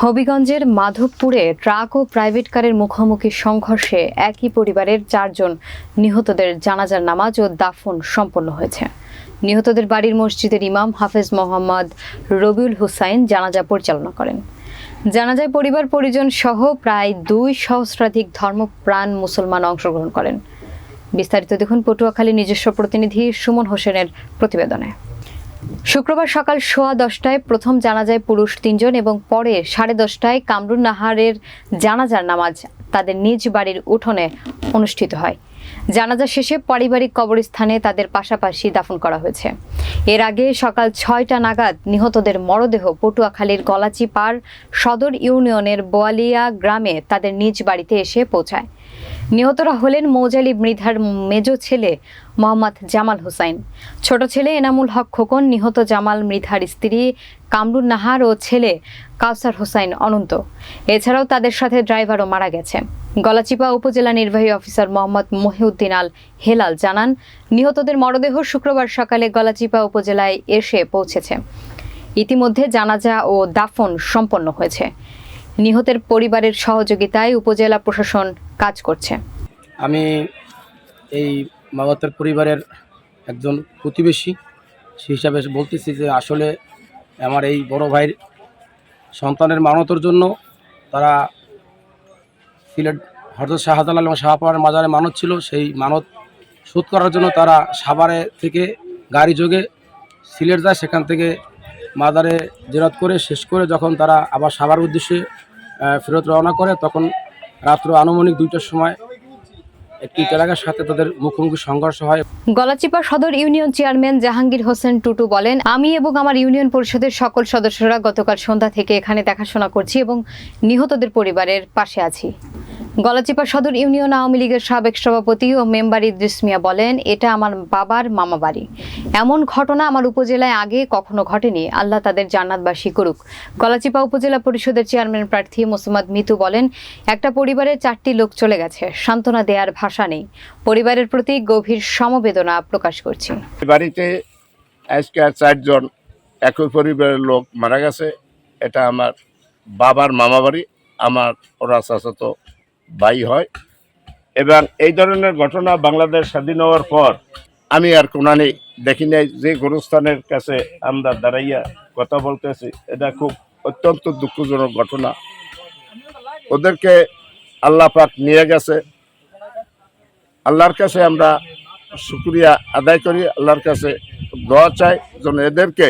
হবিগঞ্জের মাধবপুরে ট্রাক ও প্রাইভেট কারের মুখোমুখি সংঘর্ষে একই পরিবারের চারজন নিহতদের জানাজার নামাজ ও দাফন সম্পন্ন হয়েছে। নিহতদের বাড়ির মসজিদের ইমাম হাফেজ মোহাম্মদ রবিউল হুসাইন জানাজা পরিচালনা করেন। জানাজায় পরিবার পরিজন সহ প্রায় দুই সহস্রাধিক ধর্মপ্রাণ মুসলমান অংশগ্রহণ করেন। বিস্তারিত দেখুন পটুয়াখালী নিজস্ব প্রতিনিধি সুমন হোসেনের প্রতিবেদনে। শুক্রবার সকাল সোয়া দশটায় প্রথম জানাজায় পুরুষ তিনজন এবং পরে সাড়ে দশটায় কামরুন নাহারের জানাজার নামাজ তাদের নিজ বাড়ির উঠোনে অনুষ্ঠিত হয়। জানাজা শেষে পারিবারিক কবরস্থানে তাদের পাশাপাশি দাফন করা হয়েছে। এর আগে সকাল ছয়টা নাগাদ নিহতদের মরদেহ পটুয়াখালীর গলাচিপাড় সদর ইউনিয়নের বোয়ালিয়া গ্রামে তাদের নিজ বাড়িতে এসে পৌঁছায়। নিহতরা হলেন মৌজালি মৃধার মেজ ছেলে মোহাম্মদ জামাল হোসাইন। ছোট ছেলে এনামুল হক খোকন, নিহত জামাল মৃধার স্ত্রী কামরুন নাহার ও ছেলে কাউসার হোসাইন অনন্ত। এছাড়াও তাদের সাথে ড্রাইভারও মারা গেছে। গলাচিপা উপজেলা নির্বাহী অফিসার মোহাম্মদ মহিউদ্দিন আল হেলাল জানান, নিহতদের মরদেহ শুক্রবার সকালে গলাচিপা উপজেলায় এসে পৌঁছেছে। ইতিমধ্যে জানাজা ও দাফন সম্পন্ন হয়েছে। নিহতের পরিবারের সহযোগিতায় উপজেলা প্রশাসন কাজ করছে। আমি এই মামাতের পরিবারের একজন প্রতিবেশী, সে হিসাবে বলতেছি যে আসলে আমার এই বড় ভাইয়ের সন্তানের মানতর জন্য তারা সিলেট হরদত শাহজালাল এবং শাহপাড়ার মাজারে মানত ছিল। সেই মানত শোধ করার জন্য তারা সাভারে থেকে গাড়ি যোগে সিলেট যায়, সেখান থেকে মাজারে জেরত করে, শেষ করে যখন তারা আবার সাভার উদ্দেশ্যে ফেরত রওনা করে, তখন রাত্র আনুমানিক দুইটার সময় একটি এলাকার সাথে তাদের মুখোমুখি সংঘর্ষ হয়। গলাচিপা সদর ইউনিয়ন চেয়ারম্যান জাহাঙ্গীর হোসেন টুটু বলেন, আমি এবং আমার ইউনিয়ন পরিষদের সকল সদস্যরা গতকাল সন্ধ্যা থেকে এখানে দেখাশোনা করছি এবং নিহতদের পরিবারের পাশে আছি। গলাচিপা সদর ইউনিয়ন আওয়ামী লীগের সাবেক সভাপতি ও মেম্বার ইদ্রিস মিয়া বলেন, এটা আমার বাবার মামা বাড়ি। এমন ঘটনা আমার উপজেলায় আগে কখনো ঘটেনি। আল্লাহ তাদের জান্নাতবাসী করুক। গলাচিপা উপজেলা পরিষদের চেয়ারম্যান প্রার্থী মোসাম্মদ মিতু বলেন, একটা পরিবারের চারটি লোক চলে গেছে। সান্ত্বনা দেয়ার ভাষা নেই। পরিবারের প্রতি গভীর সমবেদনা প্রকাশ করছি। বাড়িতে আজকে চারজন একই পরিবারের লোক মারা গেছে। এটা আমার বাবার মামা বাড়ি। আমার ওরা চাচাতো ভাই হয়। এবং এই ধরনের ঘটনা বাংলাদেশ স্বাধীন হওয়ার পর আমি আর কোনানি দেখি নাই, যে গুরুস্থানের কাছে আমরা দাঁড়াইয়া কথা বলতেছি, এটা খুব অত্যন্ত দুঃখজনক ঘটনা। ওদেরকে আল্লাহ পাক নিয়ে গেছে। আল্লাহর কাছে আমরা শুক্রিয়া আদায় করি, আল্লাহর কাছে দোয়া চাই যেন এদেরকে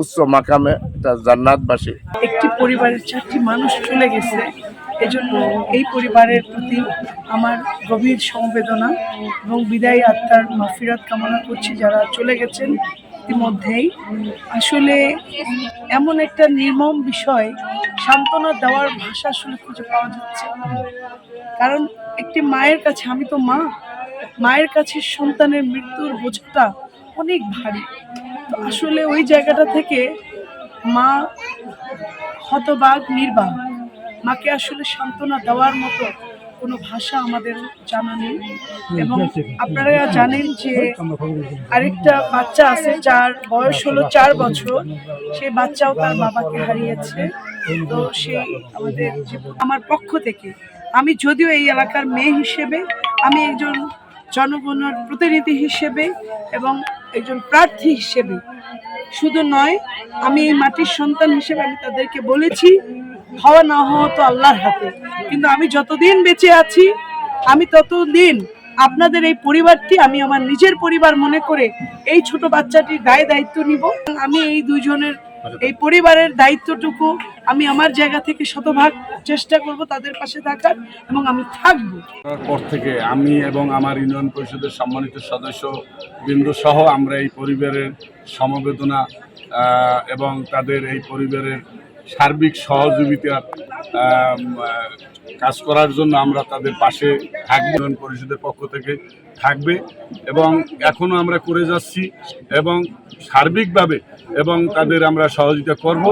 উচ্চ মাকামে এটা জান্নাতবাসী। একটি পরিবারের চারটি মানুষ চলে গেছে। এজন্য এই পরিবারের প্রতি আমার গভীর সমবেদনা এবং বিদায়ী আত্মার মাফিরাত কামনা করছি যারা চলে গেছেন ইতিমধ্যেই। আসলে এমন একটা নির্মম বিষয় সান্ত্বনা দেওয়ার ভাষা আসলে খুঁজে পাওয়া যাচ্ছে। কারণ একটি মায়ের কাছে, আমি তো মা, মায়ের কাছে সন্তানের মৃত্যুর বোঝাটা অনেক ভারী। আসলে ওই জায়গাটা থেকে মা হতবাগ নির্বাক মাকে আসলে সান্ত্বনা দেওয়ার মতো কোনো ভাষা আমাদের জানা নেই। এবং আপনারা জানেন যে আরেকটা বাচ্চা আছে, যার বয়স হলো চার বছর। সেই বাচ্চাও তার বাবাকে হারিয়েছে। তো সেই আমাদের আমার পক্ষ থেকে আমি যদিও এই এলাকার মেয়ে হিসেবে, আমি একজন জনগণের প্রতিনিধি হিসেবে এবং একজন প্রার্থী হিসেবে। শুধু নয়, আমি এই মাটির সন্তান হিসেবে আমি তাদেরকে বলেছি হওয়া না হওয়া তো আল্লাহর হাতে। কিন্তু আমি যতদিন বেঁচে আছি, আমি ততদিন আপনাদের এই পরিবারটি আমি আমার নিজের পরিবার মনে করে এই ছোট বাচ্চাটির দায় দায়িত্ব নিব। আমি এই দুইজনের, এই পরিবারের দায়িত্বটুকু আমি আমার জায়গা থেকে শতভাগ চেষ্টা করব তাদের পাশে থাকার এবং আমি থাকব। পর থেকে আমি এবং আমার ইউনিয়ন পরিষদের সম্মানিত সদস্য বিন্দু সহ আমরা এই পরিবারের সমবেদনা এবং তাদের এই পরিবারের সার্বিক সহযোগিতা কাজ করার জন্য আমরা তাদের পাশে থাকব পরিষদের পক্ষ থেকে থাকবে এবং এখনও আমরা করে যাচ্ছি এবং সার্বিকভাবে এবং তাদের আমরা সহযোগিতা করব।